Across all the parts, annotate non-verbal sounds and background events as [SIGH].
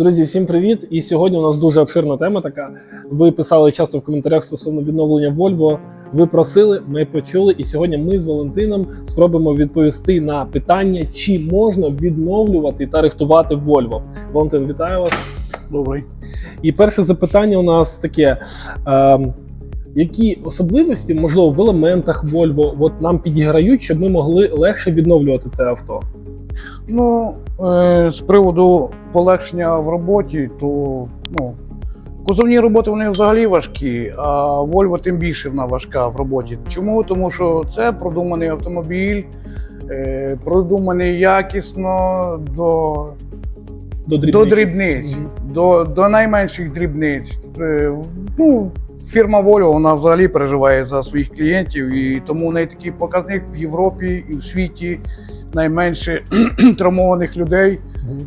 Друзі, всім привіт! І сьогодні у нас дуже обширна тема така. Ви писали часто в коментарях стосовно відновлення Volvo. Ви просили, ми почули, і сьогодні ми з Валентином спробуємо відповісти на питання, чи можна відновлювати та рихтувати Volvo. Валентин, вітаю вас. Добрий. І перше запитання у нас таке: е, які особливості, можливо, в елементах Volvo от нам підіграють, щоб ми могли легше відновлювати це авто? Ну, е, з приводу полегшення в роботі, то ну, кузовні роботи вони взагалі важкі, а Volvo тим більше вона важка в роботі. Чому? Тому що це продуманий автомобіль, е, продуманий якісно до, До до дрібниць. дрібниць, Мгм. до, до найменших дрібниць. Е, ну, фірма Volvo вона взагалі переживає за своїх клієнтів, і тому в неї такий показник в Європі і в світі найменше [CLEARS THROAT] травмованих людей.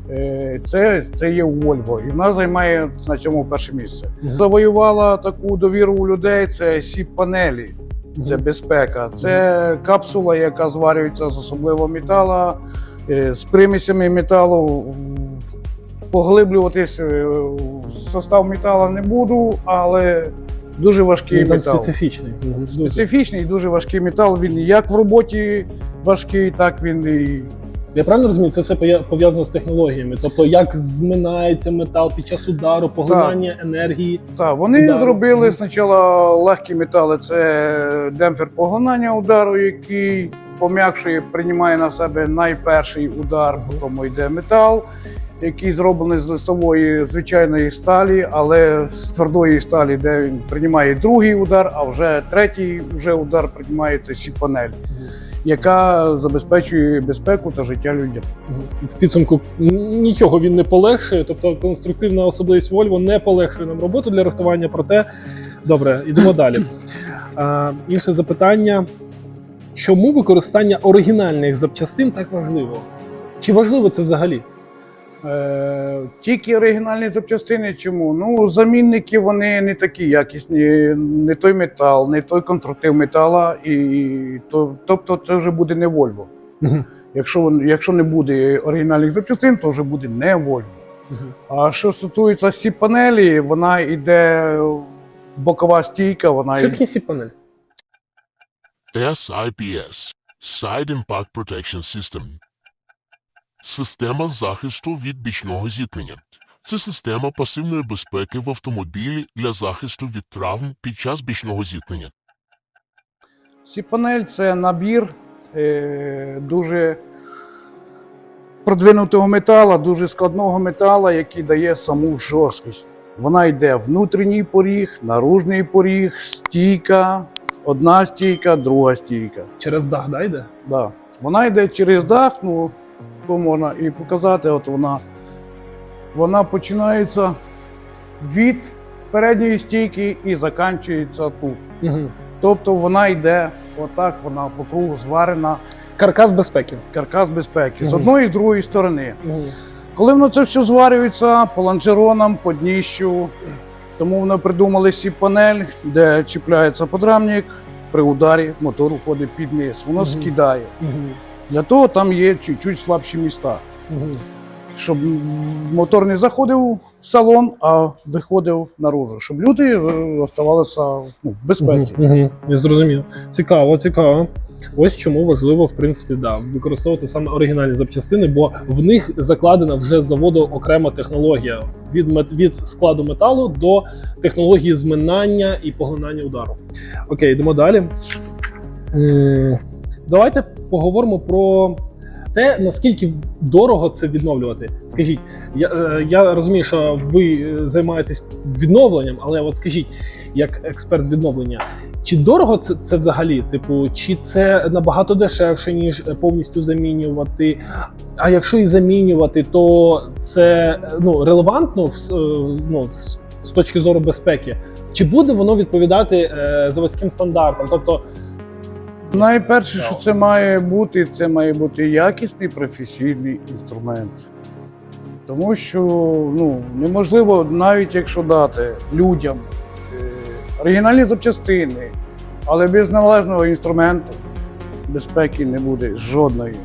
Е, Це, це є Volvo, і вона займає на цьому перше місце. Завоювала таку довіру у людей. Це сіп панелі, це безпека, це капсула, яка зварюється з особливого металу, е, з примісями металу. Поглиблюватись е, в состав металу не буду, але дуже важкий Він метал. специфічний. Дуже. Специфічний, дуже важкий метал. Він як в роботі важкий, так він і Я правильно розумію, це все пов'язано з технологіями. Тобто, як зминається метал під час удару, поглинання енергії. Так, вони Удару. зробили спочатку легкі метали. Це демпфер поглинання удару, який пом'якшує, приймає на себе найперший удар, потім йде метал, який зроблений з листової звичайної сталі, але з твердої сталі, де він приймає другий удар, а вже третій вже удар приймається сі-панель, яка забезпечує безпеку та життя людям. В підсумку нічого він не полегшує. Тобто, конструктивна особливість Volvo не полегшує нам роботу для рихтування. Проте, добре, йдемо [CLEARS THROAT] далі. А, інше запитання: чому використання оригінальних запчастин так важливо? Чи важливо це взагалі? Е, тільки оригінальні запчастини. Чому? Ну, замінники вони не такі якісні, не той метал, не той конструктив метала, і то, тобто це вже буде не Volvo. Якщо, якщо не буде оригінальних запчастин, то вже буде не Volvo. Мгм. А що стосується сі панелі, вона йде бокова стійка, вона Що йде. таке сіп-панель? SIPS Side Impact Protection System Система захисту від бічного зіткнення. Це система пасивної безпеки в автомобілі для захисту від травм під час бічного зіткнення. Сі-панель це набір е, дуже продвинутого метала, дуже складного метала, який дає саму жорсткість. Вона йде внутрішній поріг, наружний поріг, стійка, одна стійка, друга стійка. Через дах да, йде? Да. Вона йде через дах, ну то можна і показати. От вона, вона починається від передньої стійки і закінчується тут. Угу. Тобто вона йде отак, вона по кругу зварена, Каркас безпеки. каркас безпеки з Мгм. одної і з другої сторони. Угу. Коли воно це все зварюється по лонжеронам, по дніщу, тому вони придумали сіп-панель, де чіпляється подрамник, при ударі мотор уходить під низ, воно Мгм. скидає. Угу. Для того там є чуть-чуть слабші міста, Угу. щоб мотор не заходив в салон, а виходив наружу, щоб люди е, оставалися ну, в безпеці. Угу. Я зрозумів. Цікаво, цікаво. Ось чому важливо, в принципі, да, використовувати саме оригінальні запчастини, бо в них закладена вже з заводу окрема технологія від, від складу металу до технології зминання і поглинання удару. Окей, йдемо далі. Давайте поговоримо про те, наскільки дорого це відновлювати. Скажіть, я, е, я розумію, що ви е, займаєтесь відновленням, але от скажіть, як експерт з відновлення, чи дорого це, це взагалі? Типу, чи це набагато дешевше, ніж повністю замінювати? А якщо і замінювати, то це е, ну, релевантно в ну, з, точки зору безпеки? Чи буде воно відповідати заводським стандартам? Тобто, Найперше, що це має бути, це має бути якісний професійний інструмент. Тому що ну, неможливо, навіть якщо дати людям е, оригінальні запчастини, але без належного інструменту безпеки не буде жодної.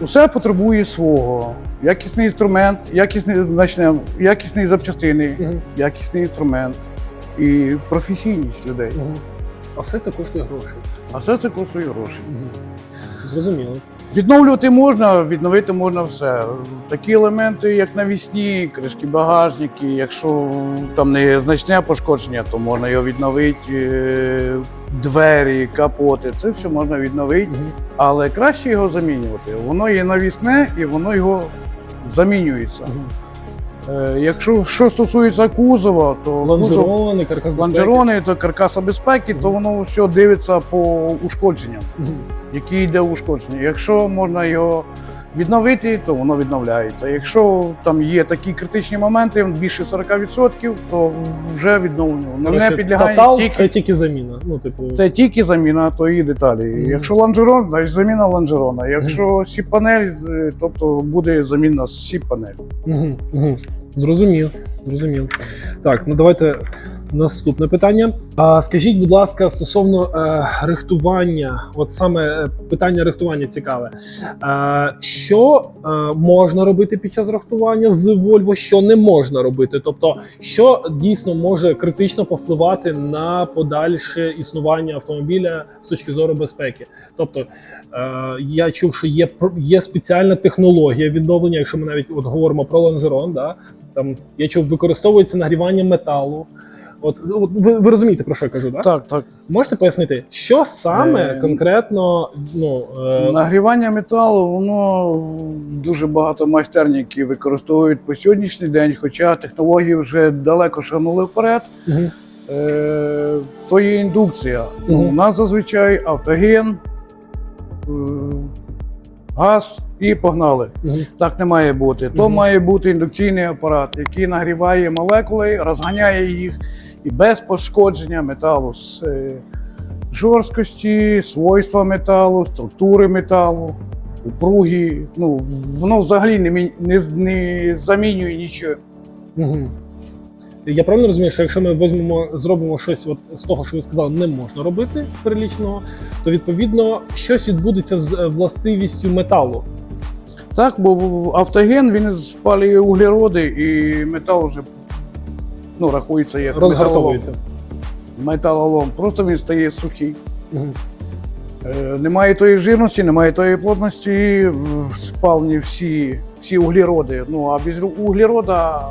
Усе потребує свого. якісний інструмент, якісний, значне, якісні запчастини, якісний інструмент і професійність людей. А все це коштує грошей. А все це коштує гроші. Зрозуміло. Відновлювати можна, відновити можна все. Такі елементи, як навісні, кришки багажники, якщо там не значне пошкодження, то можна його відновити. е, Двері, капоти, це все можна відновити, але краще його замінювати. Воно є навісне і воно його замінюється. Е, Якщо що стосується кузова, то ланжерони, каркас ланжерони, то каркаса безпеки, то воно все дивиться по ушкодженням. які йде ушкодження. Якщо можна його відновити, то воно відновляється. Якщо там є такі критичні моменти, більше 40%, то вже відновлено. Воно не підлягає Тотал тільки це тільки заміна. Ну, типу, це тільки заміна тої деталі. Мгм. Якщо лонжерон, значить заміна лонжерона. Якщо сіп-панель, е, тобто буде заміна сіп-панель. Угу, угу. Зрозумів, зрозумів. Так, ну давайте наступне питання. А скажіть, будь ласка, стосовно е, рихтування, от саме е, питання рихтування цікаве. Е, що е, можна робити під час рихтування з Volvo, що не можна робити? Тобто, що дійсно може критично повпливати на подальше існування автомобіля з точки зору безпеки? Тобто, е, я чув, що є є спеціальна технологія відновлення, якщо ми навіть от говоримо про лонжерон, да, там я чув, використовується нагрівання металу. От, от ви, ви розумієте, про що я кажу, да? Так, так. Можете пояснити, що саме Е, конкретно ну, е, Нагрівання металу, воно дуже багато майстерників використовують по сьогоднішній день, хоча технології вже далеко шагнули вперед. мгм, Е, то є індукція. Ну, Мгм. У нас зазвичай автоген, е, газ і погнали. мгм, Так не має бути. То Мгм. має бути індукційний апарат, який нагріває молекули, розганяє їх і без пошкодження металу з е, жорсткості, свойства металу, структури металу, упруги. Ну, воно взагалі не, не, не замінює нічого. мгм. Я правильно розумію, що якщо ми візьмемо, зробимо щось от з того, що ви сказали, не можна робити з перелічного, то відповідно щось відбудеться з е, властивістю металу. Так, бо автоген він спалює углероди і метал вже ну, рахується як Розгартовується. металолом. металолом. Просто він стає сухий. Мгм. Е, Немає тої жирності, немає тої плотності, спалені всі, всі углероди. Ну а без углерода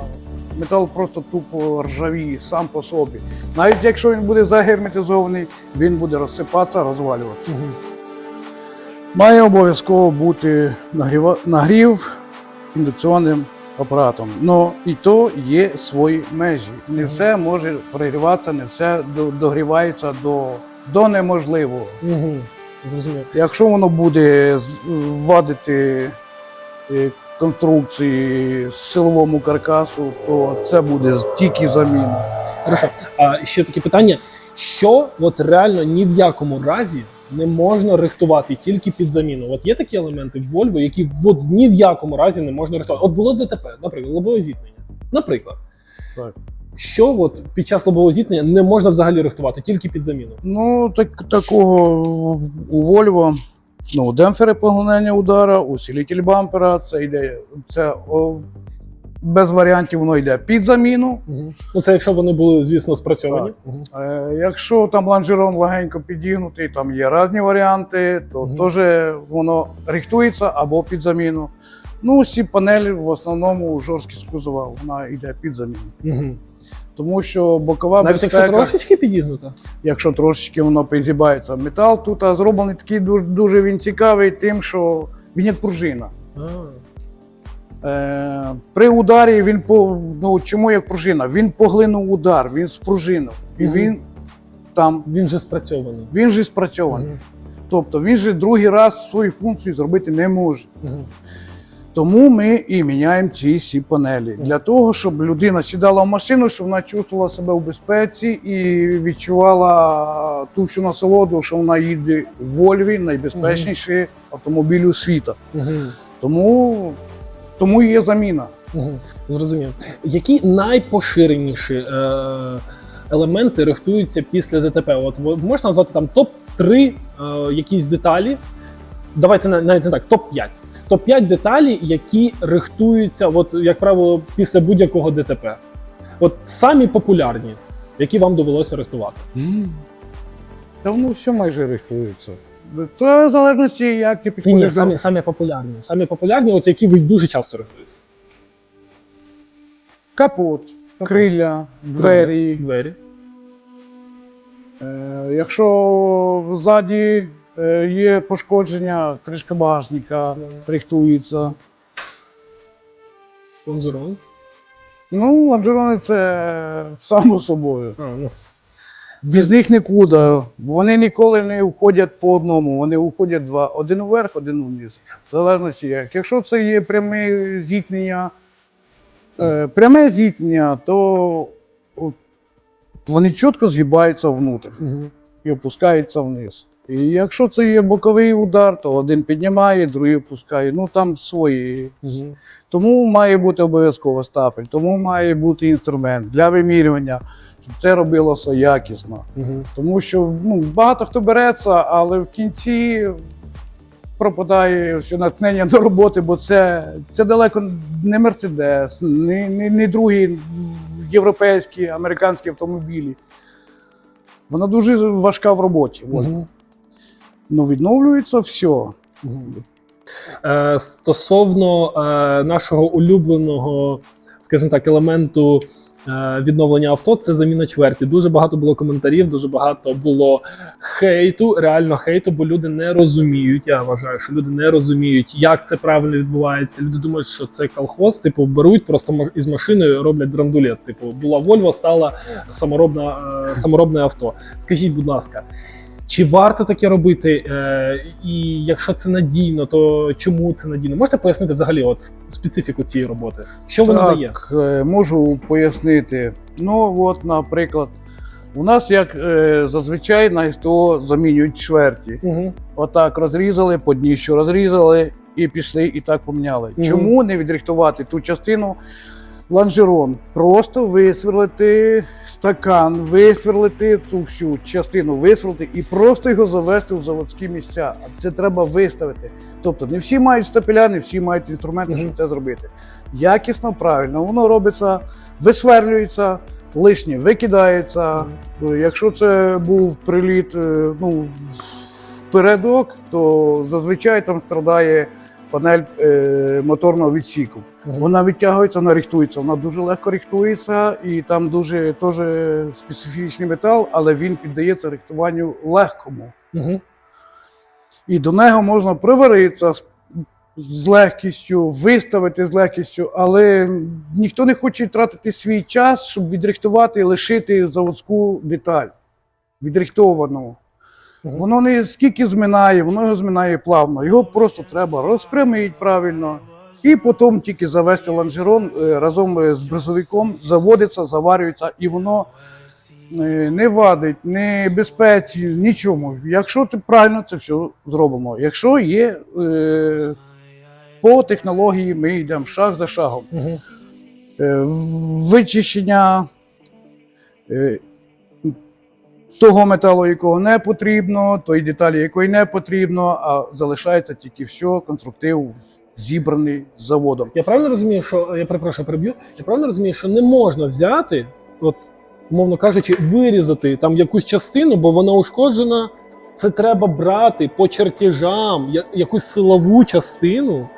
метал просто тупо ржавіє сам по собі. Навіть якщо він буде загерметизований, він буде розсипатися, розвалюватися. Мгм. Має обов'язково бути нагріва... нагрів індукційним апаратом. Ну і то є свої межі. Не все може перегріватися, не все до- догрівається до, до неможливого. Мгм. Зрозумів. Якщо воно буде з- вводити е, конструкції силовому каркасу, то це буде тільки заміна. Хорошо. А ще таке питання: що от реально ні в якому разі не можна рихтувати тільки під заміну? От є такі елементи в Volvo, які от ні в якому разі не можна рихтувати. От було ДТП, наприклад, лобове зіткнення. Наприклад, Так. що от під час лобового зіткнення не можна взагалі рихтувати, тільки під заміну. Ну, так, такого у Volvo. Ну, демпфери поглинання удара, усилитель бампера, це йде. Це о, без варіантів воно йде під заміну. Угу. Ну це якщо вони були, звісно, спрацьовані. Мгм. Е, якщо там лонжерон легенько підігнутий, там є різні варіанти, то Мгм. теж воно рихтується або під заміну. Ну, всі панелі в основному жорсткі з кузова, вона йде під заміну. Мгм. Тому що бокова Навіть безпека, якщо трошечки підігнуто. якщо трошечки воно підгибається. Метал тут зроблений такий дуже, дуже він цікавий тим, що він як пружина. А, Е, при ударі він по ну чому як пружина? Він поглинув удар, він спружинив. І Мгм. він там він же спрацьований. він же спрацьований. Мгм. Тобто він же другий раз свою функцію зробити не може. Мгм. Тому ми і міняємо ці всі панелі для того, щоб людина сідала в машину, щоб вона чувствувала себе в безпеці і відчувала ту всю насолоду, що вона їде в Вольві, найбезпечніший автомобіль у світа. Мгм. Тому, тому і є заміна. Мгм. Зрозумів. Які найпоширеніші е, елементи рихтуються після ДТП? От можна назвати там топ-3 е, якісь деталі, давайте на- навіть не так, топ-5. Топ-5 деталей, які рихтуються, от, як правило, після будь-якого ДТП. От самі популярні, які вам довелося рихтувати. Та воно все майже рихтується. То в залежності, як ти Ні, ні, підходиш. самі, самі популярні. Самі популярні, от які ви дуже часто рихтуєте. Капот, крилля, двері. Двері. Е, якщо ззаді е, є пошкодження, кришка багажника рихтується. Лонжерон. Ну, лонжерони це само собою. А, ну. Без них нікуди. Вони ніколи не входять по одному, вони входять два. Один вверх, один вниз. В залежності як. Якщо це є пряме зіткнення, е, пряме зіткнення, то вони чітко згибаються внутрь Мгм. і опускаються вниз. І якщо це є боковий удар, то один піднімає, другий опускає. Ну там свої. Тому має бути обов'язково стапель, тому має бути інструмент для вимірювання, це робилося якісно. Мгм. Тому що ну, багато хто береться, але в кінці пропадає все натхнення до роботи, бо це, це далеко не Мерседес, не, не, не другі європейські, американські автомобілі. Вона дуже важка в роботі. От. Мгм. Ну, відновлюється все. Е, Стосовно е, нашого улюбленого, скажімо так, елементу відновлення авто, це заміна чверті. Дуже багато було коментарів, дуже багато було хейту, реально хейту, бо люди не розуміють. Я вважаю, що люди не розуміють, як це правильно відбувається. Люди думають, що це колхоз, типу, беруть просто із машиною роблять драндулет. Типу, була Вольво, стала саморобна, е, саморобне авто. Скажіть, будь ласка. Чи варто таке робити? Е, і якщо це надійно, то чому це надійно? Можете пояснити взагалі от специфіку цієї роботи? Що вона дає? Так, е, можу пояснити. Ну, от, наприклад, у нас як е, зазвичай на СТО замінюють чверті. Угу. Отак розрізали, по дніщу розрізали і пішли, і так поміняли. Мгм. Чому не відрихтувати ту частину? Лонжерон, просто висверлити стакан, висверлити цю всю частину, висверлити і просто його завести в заводські місця. А це треба виставити. Тобто не всі мають стапеля, не всі мають інструменти, щоб це зробити. Якісно, правильно, воно робиться, висверлюється, лишнє викидається. Ну, Якщо це був приліт е, ну, впередок, то зазвичай там страдає панель е, моторного відсіку. Вона відтягується, вона рихтується. Вона дуже легко рихтується, і там дуже теж специфічний метал, але він піддається рихтуванню легкому. Угу. І до нього можна приваритися з, легкістю, виставити з легкістю, але ніхто не хоче тратити свій час, щоб відрихтувати і лишити заводську деталь відрихтовану. Воно не скільки зминає, воно його зминає плавно. Його просто треба розпрямити правильно. І потім тільки завести лонжерон е, разом е, з бризовиком, заводиться, заварюється, і воно е, не вадить, не безпеці, нічому. Якщо ти правильно це все зробимо. Якщо є по технології, ми йдемо шаг за шагом. Угу. Вичищення того металу, якого не потрібно, тої деталі, якої не потрібно, а залишається тільки все, конструктив зібраний заводом. Я правильно розумію, що я перепрошую, переб'ю. Я правильно розумію, що не можна взяти, от, умовно кажучи, вирізати там якусь частину, бо вона ушкоджена. Це треба брати по чертежам якусь силову частину,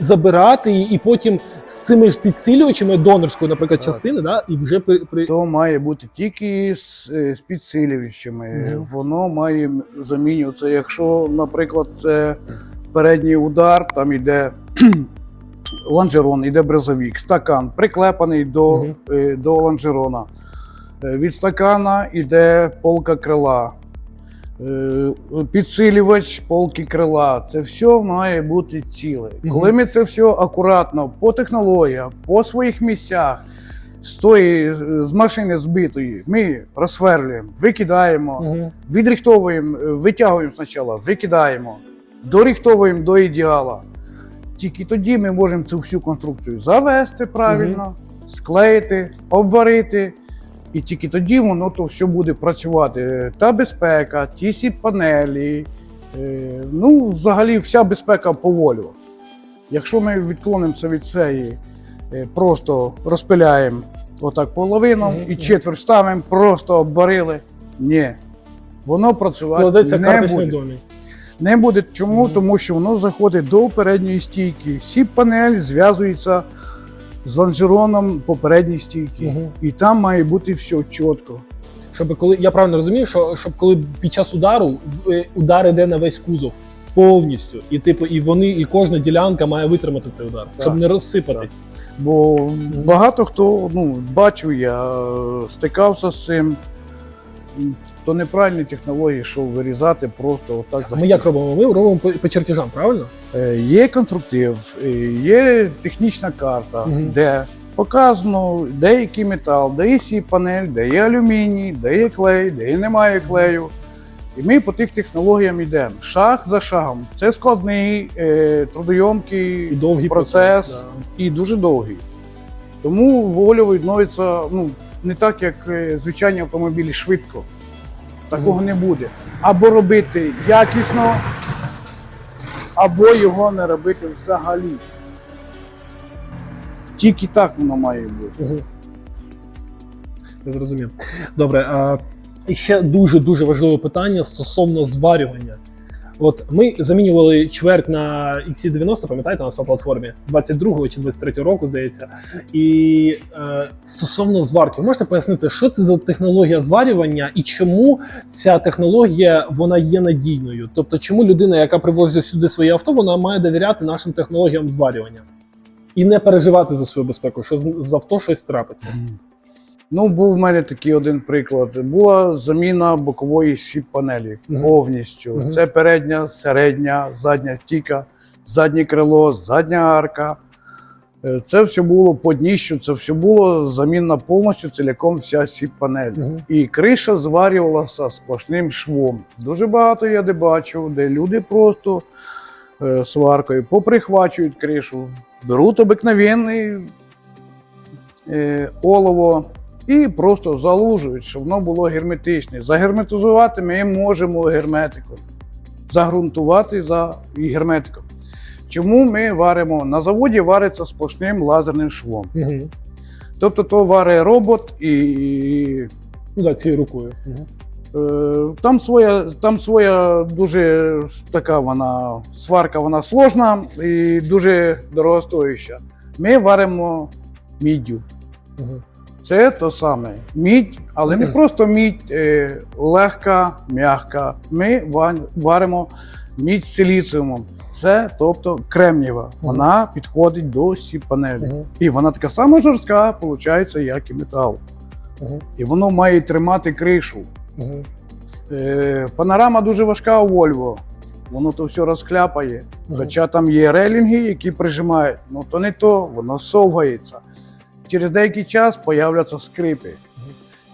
забирати її, і потім з цими ж підсилювачами донорської, наприклад, частини, да, і вже при, при... То має бути тільки з, е, з підсилювачами. Мгм. Воно має замінюватися. Якщо, наприклад, це передній удар, там йде [CLEARS THROAT] лонжерон, йде брезовік, стакан приклепаний до, е, до лонжерона. Е, Від стакана йде полка крила. Е, Підсилювач полки крила. Це все має бути ціле. Коли ми це все акуратно по технологіям, по своїх місцях, з тої з машини збитої, ми розсверлюємо, викидаємо, Угу. відрихтовуємо, е, витягуємо спочатку, викидаємо, дорихтовуємо до ідеала. Тільки тоді ми можемо цю всю конструкцію завести правильно, склеїти, обварити. І тільки тоді воно то все буде працювати. Та безпека, ті сі панелі, Е, ну, взагалі, вся безпека по волю. Якщо ми відклонимося від цієї, е, просто розпиляємо отак половину Мгм, і четверть ставимо, просто обварили. Ні. Воно працювати Складеться не буде. домик. Не буде чому, Мгм. тому що воно заходить до передньої стійки. Сіп панель зв'язується з лонжероном попередньої стійки. Мгм. І там має бути все чітко. Щоб коли я правильно розумію, що щоб коли під час удару е, удар іде на весь кузов повністю, і типу, і вони, і кожна ділянка має витримати цей удар, Так. щоб не розсипатись. Бо багато хто ну, бачив, я стикався з цим. То неправильні технології, що вирізати просто отак. А ми як робимо? Ми робимо по, по чертежам, правильно? Е, Є конструктив, е, є технічна карта, Мгм. де показано, де який метал, де є сі панель, де є алюміній, де є клей, де немає клею. І ми по тих технологіям йдемо шаг за шагом. Це складний, е, трудойомкий І довгий процес, процес, і дуже довгий. Тому вольво відновиться ну, не так, як е, звичайні автомобілі швидко. Такого не буде. Або робити якісно, або його не робити взагалі. Тільки так воно має бути. Угу. Я зрозумів. Добре, а ще дуже дуже важливе питання стосовно зварювання. От ми замінювали чверть на XC90, пам'ятаєте, у нас на платформі 22-го чи 23-го року, здається. І е, стосовно зварки, можете пояснити, що це за технологія зварювання і чому ця технологія вона є надійною? Тобто, чому людина, яка привозить сюди своє авто, вона має довіряти нашим технологіям зварювання і не переживати за свою безпеку, що з авто щось трапиться. Ну, був в мене такий один приклад. Була заміна бокової сіп-панелі повністю. Мгм. Це передня, середня, задня стійка, заднє крило, задня арка. Е, Це все було по дніщу, це все було заміна повністю ціляком вся сіп-панель. Угу. І криша зварювалася сплошним швом. Дуже багато я де бачив, де люди просто е, сваркою поприхвачують кришу, беруть обикновенний е, олово і просто залужують, щоб воно було герметичне. Загерметизувати ми можемо герметиком, загрунтувати за і герметиком. Чому ми варимо? На заводі вариться сплошним лазерним швом. Угу. Тобто то варить робот і Ну так, цією рукою. Угу. Там своя, там своя дуже така вона сварка, вона сложна і дуже дорогостояща. Ми варимо міддю. Угу. Це то саме. Мідь, але не просто мідь е, легка, м'яка. Ми варимо мідь з силіціумом. Це тобто кремнієва. Вона підходить до сіп-панелі. Угу. І вона така сама жорстка, виходить, як і метал. І воно має тримати кришу. Е, панорама дуже важка у Volvo. Воно то все розкляпає. Хоча там є релінги, які прижимають, ну то не то, воно совгається. Через деякий час появляться скрипи.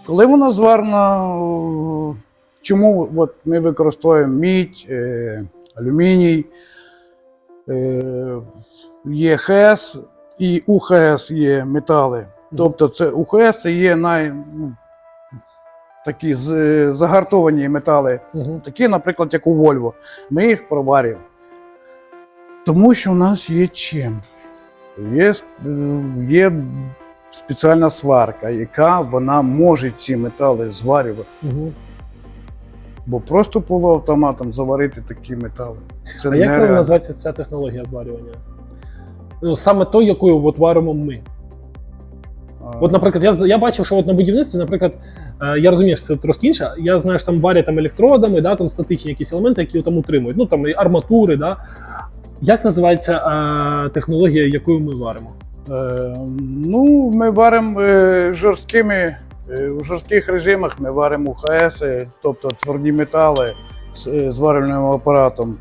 Коли воно зварено, е, чому от ми використовуємо мідь, е, алюміній, е, є ХС і УХС є метали. Тобто це УХС це є най, ну, такі з- загартовані метали. Угу. Такі, наприклад, як у Volvo. Ми їх проварюємо. Тому що у нас є чим. Є, е, є спеціальна сварка, яка вона може ці метали зварювати. Угу. Бо просто полуавтоматом заварити такі метали. Це А як називається ця технологія зварювання? Ну, саме той, якою от варимо ми. А, От, наприклад, я, я бачив, що от на будівництві, наприклад, е, я розумію, що це трошки інше. Я знаю, що там варять там електродами, да, там статичні якісь елементи, які там утримують. Ну там і арматури, да. Як називається е, технологія, якою ми варимо? Е, ну, ми варимо е, жорсткими, е, у жорстких режимах ми варимо УХС, тобто тверді метали з е, зварювальним апаратом.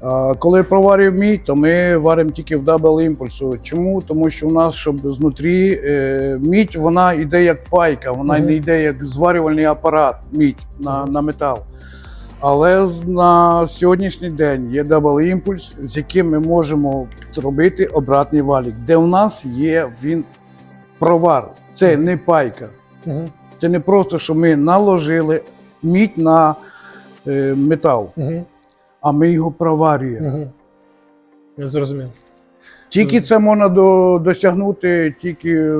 А коли проварюємо мідь, то ми варимо тільки в дабл імпульсу. Чому? Тому що у нас, щоб знутрі е, мідь, вона йде як пайка, вона Мгм. не йде як зварювальний апарат, мідь на, на метал. Але на сьогоднішній день є дабл імпульс, з яким ми можемо робити обратний валік, де у нас є він провар. Це не пайка. Угу. Це не просто, що ми наложили мідь на е, метал. Угу. а ми його проварюємо. Угу. Я зрозумів. Тільки це можна до, досягнути, тільки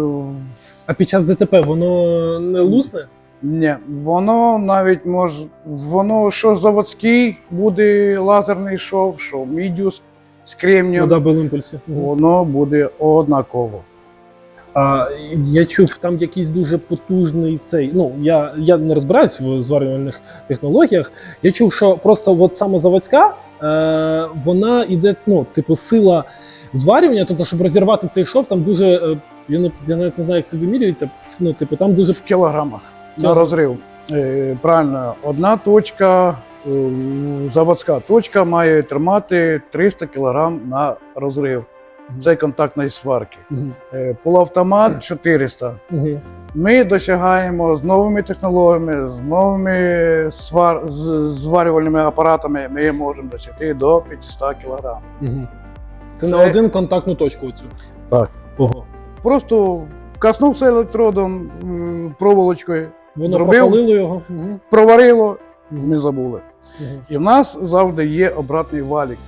А під час ДТП воно не лусне? Ні, воно навіть може, воно що заводський буде лазерний шов, що мідіус з кремнієм, дабл імпульсі. Воно буде однаково. А, я чув, там якийсь дуже потужний цей. Ну, я, я не розбираюсь в зварювальних технологіях. Я чув, що просто от саме заводська, е, вона іде, ну, типу, сила зварювання, тобто, щоб розірвати цей шов, там дуже. е, я, не, я навіть не знаю, як це вимірюється. Ну, типу, там дуже В кілограмах на розрив. Е, правильно, одна точка, е, заводська точка має тримати 300 кг на розрив. Це контактної сварки. Е, Полуавтомат [CLEARS THROAT] 400. Ми досягаємо з новими технологіями, з новими свар... з- зварювальними апаратами, ми можемо досягти до 500 кг. Це, Це- на один контактну точку оцю. Так. Ого. Просто каснувся електродом, проволочкою, Воно Зробив? його. Мгм. проварило, Мгм. не забули. Мгм. І в нас завжди є обратний валік.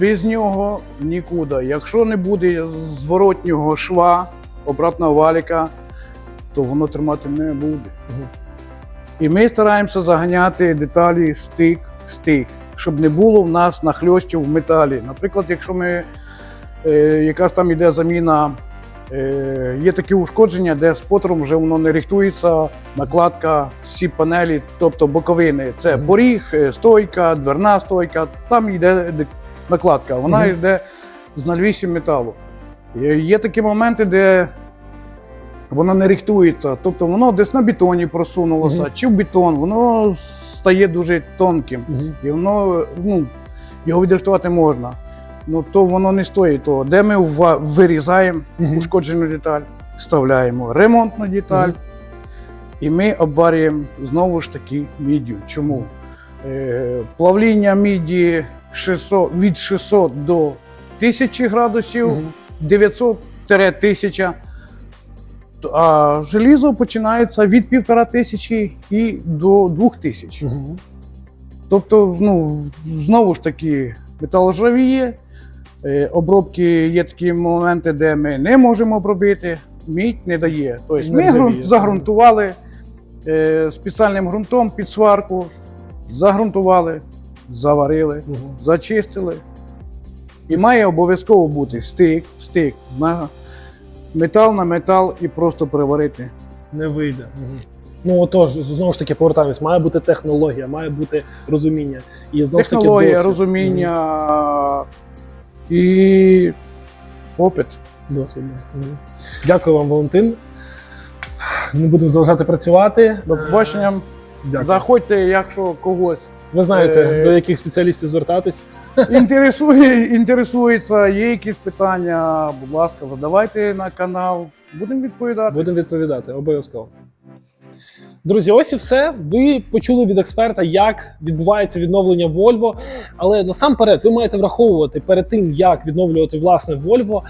Без нього нікуди. Якщо не буде зворотнього шва, обратного валіка, то воно тримати не буде. Мгм. І ми стараємося заганяти деталі стик в стик, щоб не було в нас нахльостів в металі. Наприклад, якщо ми е, якась там іде заміна, є такі ушкодження, де спотером вже воно не рихтується, накладка, всі панелі, тобто боковини. Це поріг, е, стойка, дверна стойка, там йде накладка, вона Мгм. йде з 0,8 металу. Є, є такі моменти, де воно не рихтується, тобто воно десь на бетоні просунулося, Мгм. чи в бетон, воно стає дуже тонким. Мгм. І воно, ну, його відрихтувати можна. Ну то воно не стоїть того. Де ми вирізаємо Мгм. ушкоджену деталь, вставляємо ремонтну деталь, Мгм. і ми обварюємо знову ж таки мідію. Чому? Е, плавління міді 600, від 600 до 1000 градусів, Мгм. 900-1000. А желізо починається від 1500 і до 2000. Мгм. Тобто, ну, знову ж таки, метал ржавіє, е, обробки є такі моменти, де ми не можемо обробити, мідь не дає. Тобто ми ржавіє, загрунтували е, спеціальним ґрунтом під сварку, загрунтували, заварили, Мгм. зачистили. І має обов'язково бути стик, стик на метал на метал і просто приварити. Не вийде. Ну отож, знову ж таки, повертаємось, має бути технологія, має бути розуміння. І знову ж таки Технологія, досвід. розуміння і опит. Досвід. Дякую вам, Валентин. Не будемо заважати працювати. До побачення. Дякую. Заходьте, якщо когось Ви знаєте, Е, до яких спеціалістів звертатись. [LAUGHS] інтересує, інтересується, є якісь питання, будь ласка, задавайте на канал. Будемо відповідати. Будемо відповідати обов'язково. Друзі, ось і все. Ви почули від експерта, як відбувається відновлення Volvo. Але насамперед ви маєте враховувати перед тим, як відновлювати власне Volvo,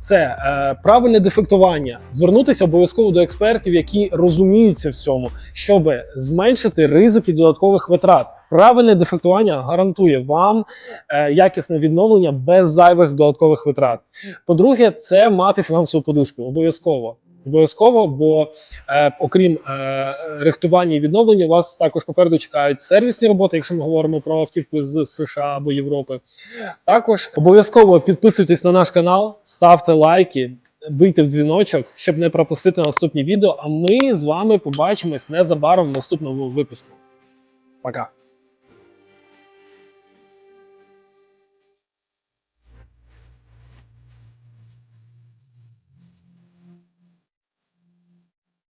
це е, правильне дефектування. Звернутися обов'язково до експертів, які розуміються в цьому, щоб зменшити ризики додаткових витрат. Правильне дефектування гарантує вам е, якісне відновлення без зайвих додаткових витрат. По-друге, це мати фінансову подушку. Обов'язково. Обов'язково, бо е, окрім е, рихтування і відновлення, вас також попереду чекають сервісні роботи, якщо ми говоримо про автівки з США або Європи. Також обов'язково підписуйтесь на наш канал, ставте лайки, бийте в дзвіночок, щоб не пропустити наступні відео. А ми з вами побачимось незабаром в наступному випуску. Пока!